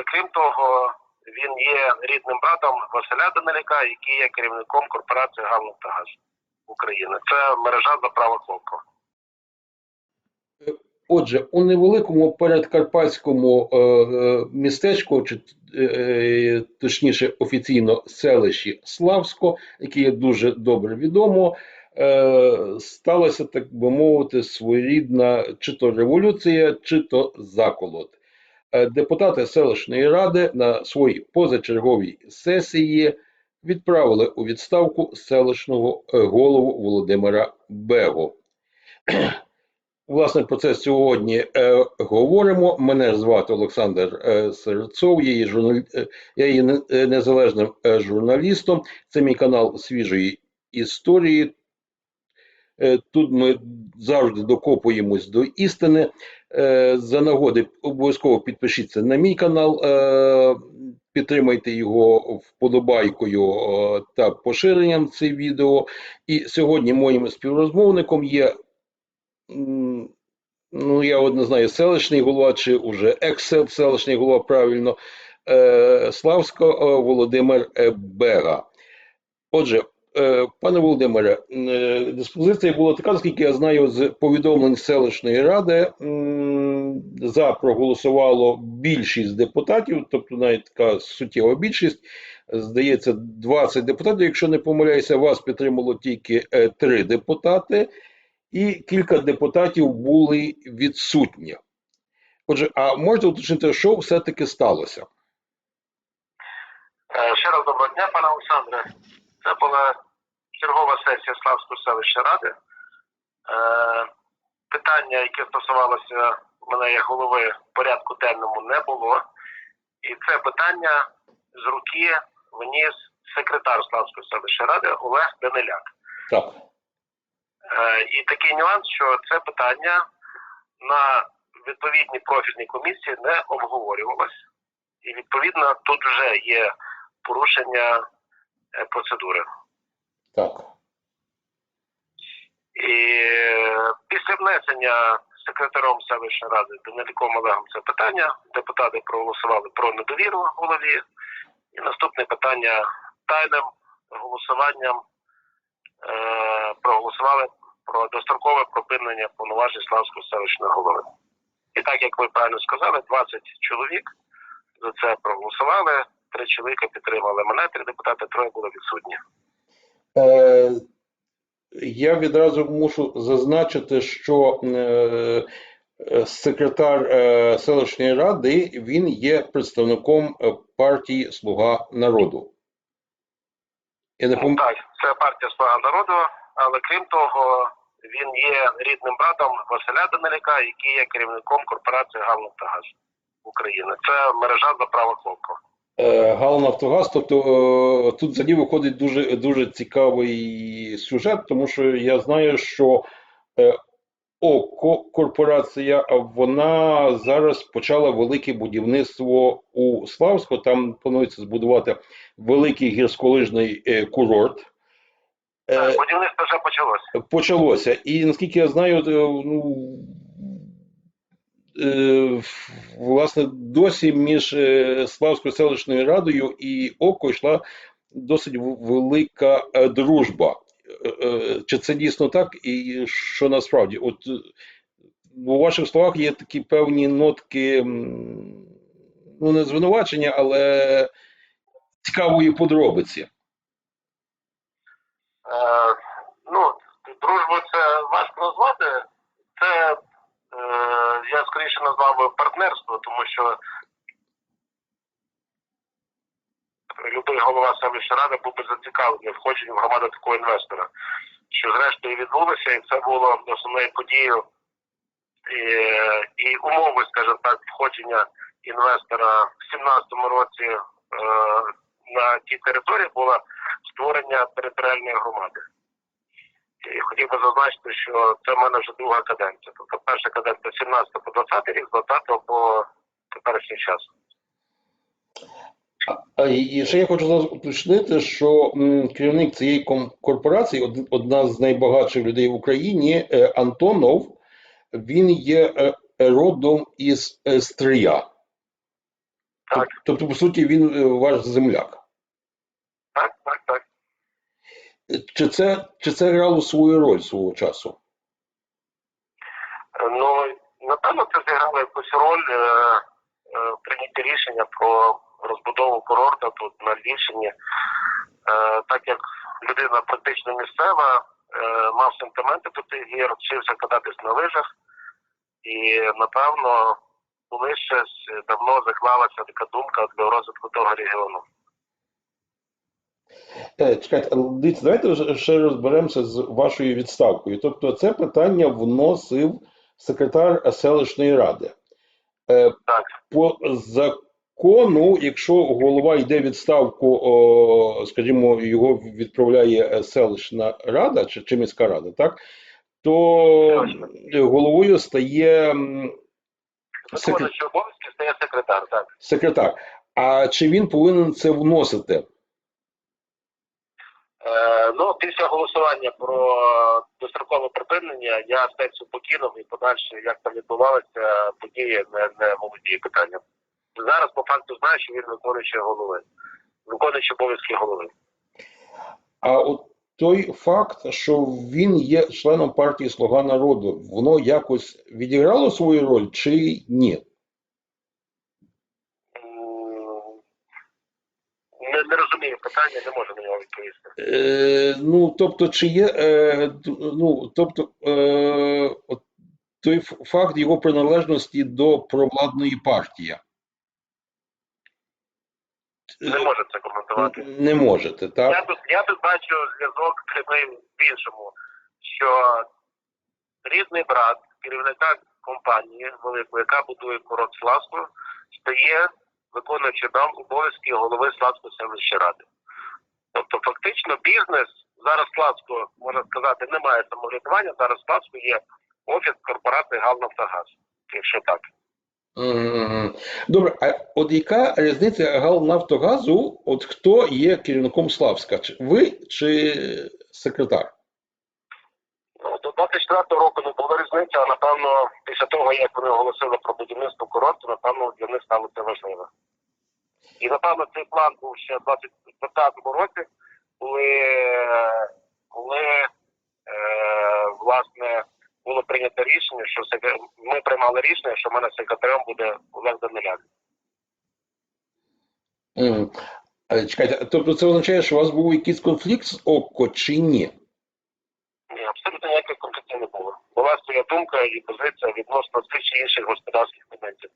Але крім того, він є рідним братом Василя Данилюка, який є керівником корпорації «Галнафтогаз» України. Це мережа заправа Хлопко. Отже, у невеликому передкарпатському е, е, містечку, чи е, е, точніше офіційно селищі Славсько, яке є дуже добре відомо, е, сталася, так би мовити, своєрідна чи то революція, чи то заколот. Е, Депутати селищної ради на своїй позачерговій сесії відправили у відставку селищного е, голову Володимира Бего. Власне, про це сьогодні е, говоримо. Мене звати Олександр е, Серцов, я є, журнал... е, я є незалежним журналістом. Це мій канал свіжої історії. Е, тут ми завжди докопуємось до істини. Е, за нагоди обов'язково підпишіться на мій канал, е, підтримайте його вподобайкою та поширенням цих відео. І сьогодні моїм співрозмовником є ну, я от не знаю, селищний голова чи уже екс-селищний голова, правильно, Славсько е, Володимир Бега. Отже, пане Володимире, е, диспозиція була така, наскільки я знаю, з повідомлень селищної ради за проголосувало більшість депутатів, тобто навіть така суттєва більшість. Здається, 20 депутатів. Якщо не помиляюся, вас підтримало тільки е, три депутати і кілька депутатів були відсутні. Отже, а можете уточнити, що все-таки сталося? Е, Ще раз доброго дня, пане Олександре. Це була чергова сесія Славської селищної ради. Е, Питання, яке стосувалося мене як голови порядку денному, не було. І це питання з руки вніс секретар Славської селищної ради Олег Даниляк. Так. Е, І такий нюанс, що це питання на відповідній профільній комісії не обговорювалось. І відповідно тут вже є порушення процедури. Так. І е, після внесення секретарем селищної ради Даниліком Олегом це питання, депутати проголосували про недовіру голові. І наступне питання тайним голосуванням е, проголосували про дострокове припинення повноважень Славського селищного голови. І так як ви правильно сказали, 20 чоловік за це проголосували. Три чоловіка підтримали мене, три депутати, троє були відсутні. Е, я відразу мушу зазначити, що е, секретар е, селищної ради він є представником партії Слуга народу. Я не пом... Так, це партія Слуга народу, але крім того, він є рідним братом Василя Данилюка, який є керівником корпорації «Галнафтогаз» України. Це мережа заправа Хлопко. Е, Галнафтогаз, тобто е, тут взагалі виходить дуже, дуже цікавий сюжет, тому що я знаю, що е, ОКО корпорація, вона зараз почала велике будівництво у Славську. Там планується збудувати великий гірськолижний курорт. Так, будівництво вже почалося. почалося. І наскільки я знаю, ну, власне, досі між е, Славською селищною радою і ОКО йшла досить велика е, дружба. Е, е, Чи це дійсно так? І що насправді? От е, у ваших словах є такі певні нотки, ну, не звинувачення, але цікавої подробиці. Е, ну, дружбу це важко назвати. Це е, я скоріше назвав би партнерство, тому що любий голова селищної ради був би зацікавлений в входженні в громаду такого інвестора. Що зрештою відбулося, і це було основною подією і, і умови, скажімо так, входження інвестора в 2017 році е, на тій території було створення територіальної громади. І хотів би зазначити, що це в мене вже друга каденція. Тобто перша каденція 17 по 20 рік, з 20 по теперішній час. І ще я хочу зараз уточнити, що керівник цієї корпорації, одна з найбагатших людей в Україні, е, Антонов, він є е, родом із е, Стрия. Так. Тобто, по суті, він ваш земляк. Так, так, так. Чи це, чи це грало свою роль свого часу? Ну, напевно, це зіграло якусь роль е, е, в прийнятті рішення про розбудову курорту тут на Львівщині. Е, так як людина практично місцева, е, мав сентименти до тих гір, вчився кататись на лижах, і напевно коли щось давно заклалася така думка для розвитку того регіону. Е, Чекайте, але дивіться, давайте ще розберемося з вашою відставкою. Тобто, це питання вносив секретар селищної ради. Е, Так, По закону, якщо голова йде відставку, о, скажімо, його відправляє е, селищна рада чи, чи міська рада, так? То головою стає секретар, секретар. А чи він повинен це вносити? Е, ну, після голосування про дострокове припинення я стецю покинув і подальше, як там відбувалися події, не, не володію питанням. Зараз по факту знаю, що він виконуючий голови, виконуючий обов'язки голови. А от той факт, що він є членом партії Слуга народу, воно якось відіграло свою роль чи ні? Не, не розумію питання, не можу на нього відповісти. Е, ну, тобто, чи є, е, ну, тобто, е, от той факт його приналежності до провладної партії. Не можу це коментувати. Не можете, Я так? тут, я тут бачу зв'язок прямий в іншому, що рідний брат керівника компанії великої, яка будує курорт Славську, стає виконуючим нам обов'язки голови Славської селищної ради. Тобто, фактично, бізнес зараз Славського, можна сказати, немає самоврядування. Зараз Славську є офіс корпорації «Галнафтогаз», якщо так. Добре, а от яка різниця ГАЛ Нафтогазу? От хто є керівником Славська? Ви чи секретар? Ну, До 24 року не було різниці, а напевно, після того, як вони оголосили про будівництво курорту, напевно, для них стало це важливо. І напевно цей план був ще в 2020 році, коли, коли е, власне було прийнято рішення, що ми приймали рішення, що в мене секретарем буде Олег Даниляк. Мгм. Е, Чекайте, тобто це означає, що у вас був якийсь конфлікт з ОККО чи ні? Ні, абсолютно ніяких конфліктів не було. Була своя думка і позиція відносно тих чи інших господарських моментів.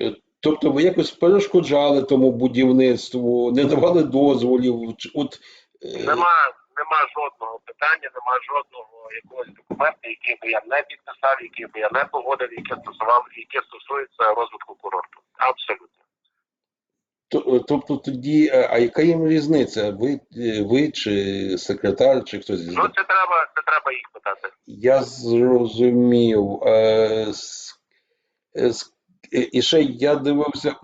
Е, Тобто ви якось перешкоджали тому будівництву, не давали дозволів? От, е, Нема, нема жодного питання, нема жодного якогось документу, який би я не підписав, який би я не погодив, яке стосував, яке стосується розвитку курорту. Абсолютно. Е, тобто тоді, е, а яка їм різниця? Ви, е, ви чи секретар, чи хтось Ну це треба, це треба їх питати. Я зрозумів. Е, І ще я дивився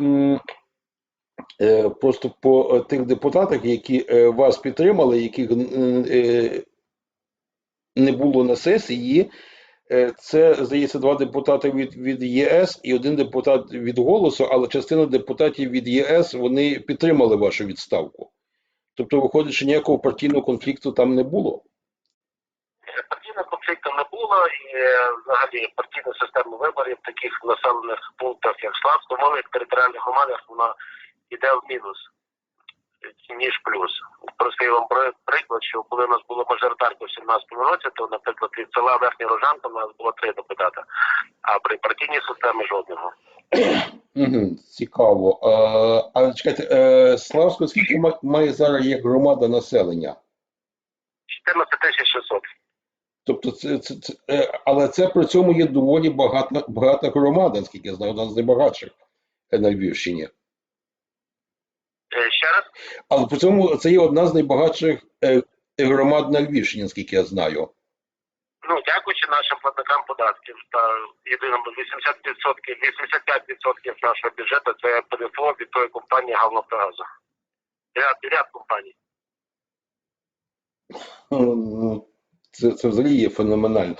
просто по тих депутатах, які вас підтримали, яких не було на сесії. Е, Це, здається, два депутати від, від ЄС і один депутат від голосу, але частина депутатів від ЄС вони підтримали вашу відставку. Тобто, виходить, що ніякого партійного конфлікту там не було. Партійного конфлікту не було і е, взагалі партійна система виборів в таких населених пунктах, як Славську, в малих територіальних громадах, вона йде в мінус, ніж плюс. Простий вам при- приклад, що коли у нас було мажоритарка в 17 році, то, наприклад, від села Верхня Рожанка у нас було три депутата, а при партійній системі жодного. Цікаво. Е, а чекайте, е, Славсько, скільки має зараз як громада населення? 14 тисяч 600. Тобто, це, це, це е, але це при цьому є доволі багата, багата громада, наскільки я знаю, одна з найбагатших на Львівщині. Е, Ще раз, Але при цьому це є одна з найбагатших е, громад на Львівщині, наскільки я знаю. ну дякуючи нашим платникам податків та єдиному 80%, 85% нашого бюджету це ПДФО від тої компанії Галнафтогазу. Ряд, ряд компаній. М, це, це взагалі є феноменально.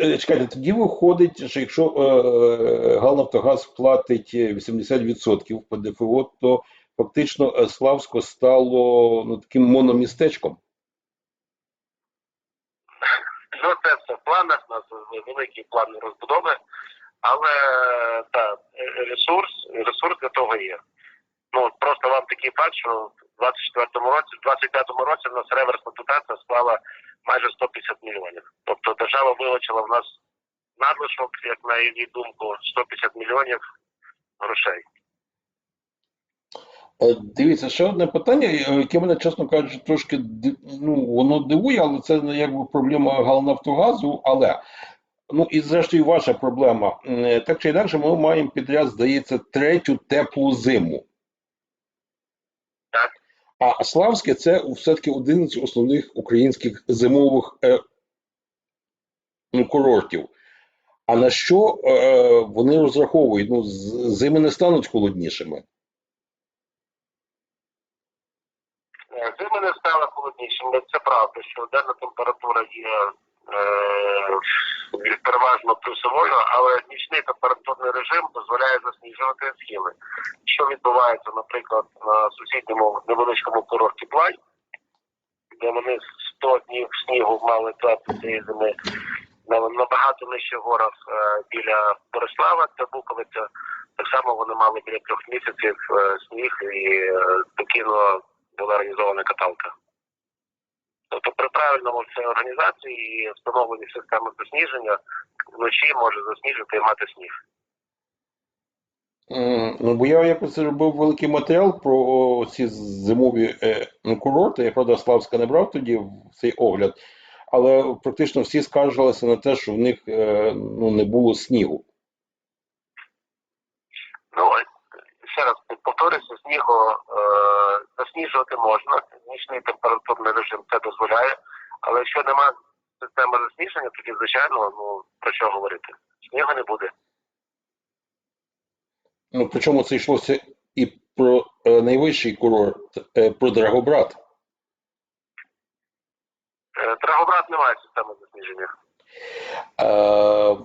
Е, Чекайте, тоді виходить, що якщо е, Галнафтогаз платить 80% ПДФО, то фактично е, Славсько стало ну, таким мономістечком. Ну, це все в планах, у нас великі плани розбудови, але так, ресурс, ресурс для того є. Ну, просто вам такий факт, що в 24-му році, в 25-му році в нас реверсна дотація склала майже 150 мільйонів. Тобто держава вилучила в нас надлишок, як на її думку, 150 мільйонів грошей. Е, Дивіться, ще одне питання, е, яке мене, чесно кажучи, трошки ну, воно дивує, але це не якби проблема Галнафтогазу, але ну і зрештою ваша проблема. Е, Так чи інакше, ми маємо підряд, здається, третю теплу зиму. Так. А Славське це все-таки один з основних українських зимових е, ну, курортів. А на що е, вони розраховують? Ну, зими не стануть холоднішими. Е, Зими не стали холоднішими. Це правда, що денна температура є е, переважно плюсовою, але нічний температурний режим дозволяє засніжувати схили. Що відбувається, наприклад, на сусідньому невеличкому курорті Плай, де вони 100 днів снігу мали трапити цієї зими на набагато нижчих горах е, біля Борислава та Буковиця. Так само вони мали біля трьох місяців е, сніг і е, спокійно була організована каталка. Тобто при правильному цій організації і встановленні системи засніження вночі може засніжити і мати сніг. М, Ну, бо я якось робив великий матеріал про ці зимові е, ну, курорти. Я, правда, Славська не брав тоді в цей огляд, але практично всі скаржилися на те, що в них е, ну, не було снігу. Ну, ще раз повторюся, снігу е, засніжувати можна, нічний температурний режим це дозволяє, але якщо немає системи засніження, тоді, звичайно, ну про що говорити? Снігу не буде. Ну, причому це йшлося і про е, найвищий курорт, е, про Драгобрат. Е, Драгобрат не має системи засніження. Е,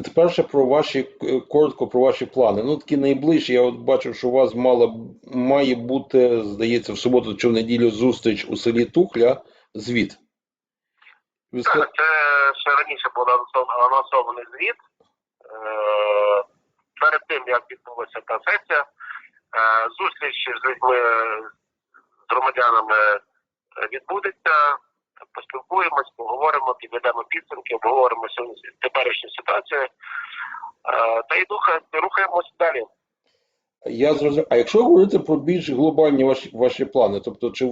тепер ще про ваші е, коротко про ваші плани. Ну, такі найближчі. Я от бачив, що у вас мала б- має бути, здається, в суботу чи в неділю зустріч у селі Тухля. Звіт. Ви Так, Це ще раніше був анонсов- анонсований звіт. Е, Перед тим, як відбулася та сесія, е, зустріч з людьми, з громадянами відбудеться. Поспілкуємось, поговоримо, підведемо підсумки, обговоримо теперішню ситуацію. Е, Та й рухаємось далі. Я зрозумів. А якщо говорити про більш глобальні ваші, ваші плани, тобто чи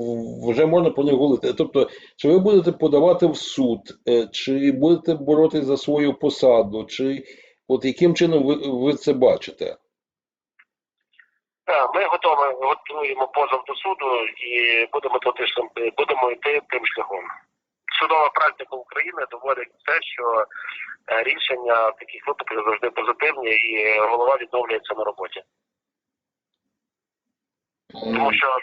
вже можна про них говорити? Тобто, чи ви будете подавати в суд, е, чи будете боротися за свою посаду, чи от яким чином ви, ви це бачите? Так, Ми готові, готуємо позов до суду і будемо туди будемо йти тим шляхом. Судова практика України доводить те, що е, рішення в таких випадках завжди позитивні, і голова відновлюється на роботі. Тому що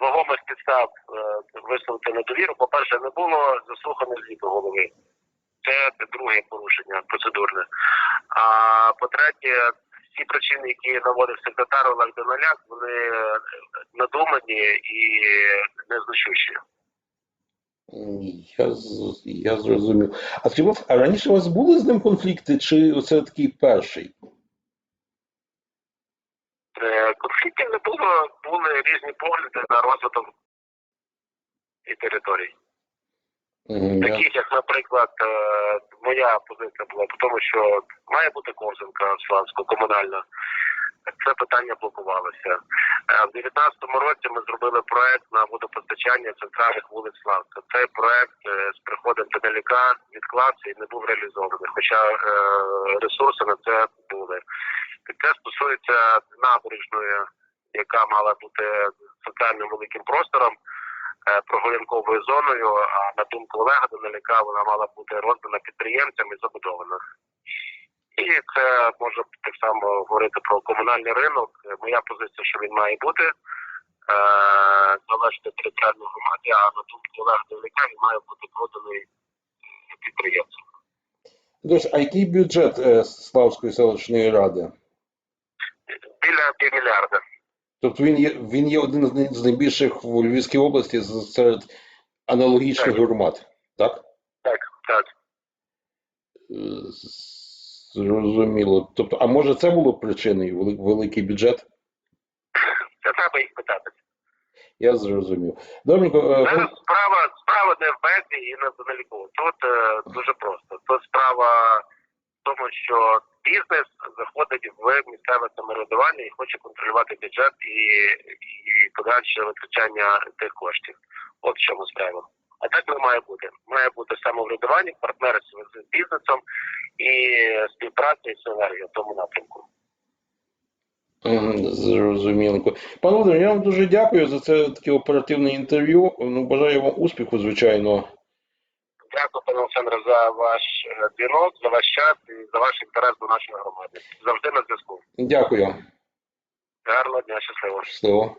вагомих підстав е, висловити недовіру, по-перше, не було заслуханих звіту голови. Це друге порушення процедурне. А по-третє, всі причини, які наводив секретар Олег Доналяк, вони надумані і незначущі. Я, я зрозумів. А скажіть, а раніше у вас були з ним конфлікти, чи оце такий перший? Е, Конфліктів не було, були різні погляди на розвиток і територій. Таких, як, наприклад, е, моя позиція була по тому, що має бути ковзанка Славську комунальна. Це питання блокувалося. Е, В 2019 році ми зробили проект на водопостачання центральних вулиць Славська. Цей проект е, з приходом Педаляка відклався і не був реалізований, хоча ресурси на це були. Це стосується набережної, яка мала бути центральним великим простором е, прогулянковою зоною, а на думку Олега Данилюка вона мала бути роздана підприємцям і забудована. І це може так само говорити про комунальний ринок. Е, Моя позиція, що він має бути е, належати територіальній громаді, а на думку Олега Данилюка він має бути проданий підприємств. Тож, а який бюджет е, Славської селищної ради? Біля півмільярда. Тобто він є, він є один з найбільших в Львівській області серед аналогічних Так. громад, так? Так, так. Е, Зрозуміло. Тобто, а може це було причиною великий бюджет? Це треба їх питати. Я зрозумів. Добренько, е, Зараз справа, справа не в меді і не в. Тут е, дуже просто. Тут справа тому, що бізнес заходить в місцеве самоврядування і хоче контролювати бюджет і, і подальше витрачання тих коштів. От в чому справа. А так не має бути. Має бути самоврядування, партнерство з бізнесом і співпраця і синергія в тому напрямку. Зрозуміло. Пане Володимир, я вам дуже дякую за це таке оперативне інтерв'ю. Ну, бажаю вам успіху, звичайно. Дякую, пане Олександре, за ваш е, дзвінок, за ваш час і за ваш інтерес до нашої громади. Завжди на зв'язку. Дякую. Гарного дня, щасливо. Щасливо.